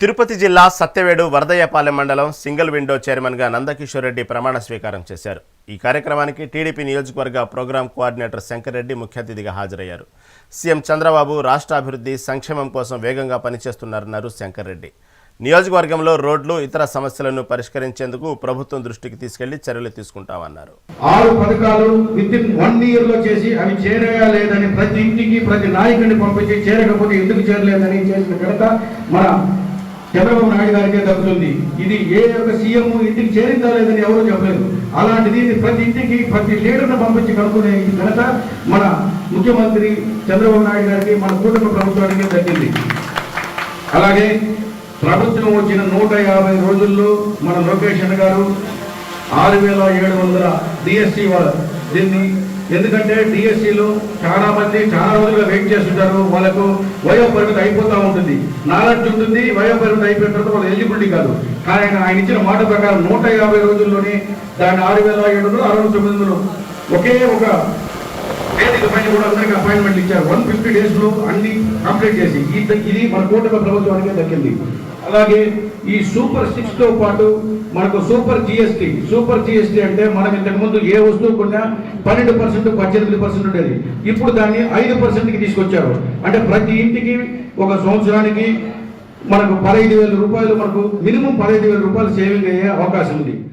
తిరుపతి జిల్లా సత్యవేడు వరదయ్యపాలెం మండలం single window చైర్మన్గా నందకిషోర్ రెడ్డి ప్రమాణ స్వీకారం చేశారు. ఈ కార్యక్రమానికి టీడీపీ నియోజకవర్గ ప్రోగ్రాం కోఆర్డినేటర్ శంకర్ రెడ్డి ముఖ్య అతిథిగా హాజరయ్యారు. సీఎం చంద్రబాబు రాష్ట్ర అభివృద్ధి సంక్షేమం కోసం వేగంగా పనిచేస్తున్నారన్నారు శంకర్ రెడ్డి. నియోజకవర్గంలో రోడ్లు ఇతర సమస్యలను పరిష్కరించేందుకు ప్రభుత్వం దృష్టికి తీసుకెళ్ళి చర్యలు తీసుకుంటామన్నారు. ఆరు పథకాలు విత్ ఇన్ వన్ ఇయర్లో చేసి అవి చేరగా లేదని ప్రతి ఇంటికి ప్రతి నాయకుడిని పంపించి చేరకపోతే ఎందుకు చేరలేదని చేసిన ఘనత మన చంద్రబాబు నాయుడు గారికే దక్కుతుంది ఇది ఏ యొక్క సీఎం ఇంటికి చేరిందా లేదని ఎవరు చెప్పలేదు. అలాంటిది ప్రతి ఇంటికి ప్రతి లీడర్ను పంపించి కనుక్కునే ఘనత మన ముఖ్యమంత్రి చంద్రబాబు నాయుడు గారికి మన కూటమి ప్రభుత్వానికి దక్కింది. అలాగే ప్రభుత్వం వచ్చిన నూట యాభై రోజుల్లో మన లోకేష్ గారు ఆరు వేల ఏడు వందల డిఎస్సి దీన్ని ఎందుకంటే డిఎస్సిలో చాలా మంది చాలా రోజులుగా వెయిట్ చేస్తుంటారు. వాళ్ళకు వయో పరిమితి అయిపోతూ ఉంటుంది. నాలెడ్జ్ ఉంటుంది వయో పరిమితి అయిపోయిన తర్వాత వాళ్ళు ఎలిజిబిలిటీ కాదు. కానీ ఆయన ఆయన ఇచ్చిన మాట ప్రకారం నూట యాభై రోజుల్లోనే దాన్ని ఆరు వేల ఏడు వందలు అరవై తొమ్మిది వందలు ఒకే ఒక వేదిక పైన కూడా అందరికి అపాయింట్మెంట్ ఇచ్చారు. వన్ ఫిఫ్టీ డేస్లో అన్ని కంప్లీట్ చేసి ఈ- ఇది మన కూటమి ప్రభుత్వానికి దక్కింది. అలాగే ఈ సూపర్ సిక్స్తో పాటు మనకు సూపర్ జిఎస్టి సూపర్ జిఎస్టి అంటే మనం ఇంతకు ముందు ఏ వస్తువు కొన్నా పన్నెండు పర్సెంట్ పద్దెనిమిది పర్సెంట్ ఉండేది. ఇప్పుడు దాన్ని ఐదు పర్సెంట్కి తీసుకొచ్చారు. అంటే ప్రతి ఇంటికి ఒక సంవత్సరానికి మనకు పదహైదు వేల రూపాయలు మనకు మినిమం పదహైదు వేల రూపాయలు సేవింగ్ అయ్యే అవకాశం ఉంది.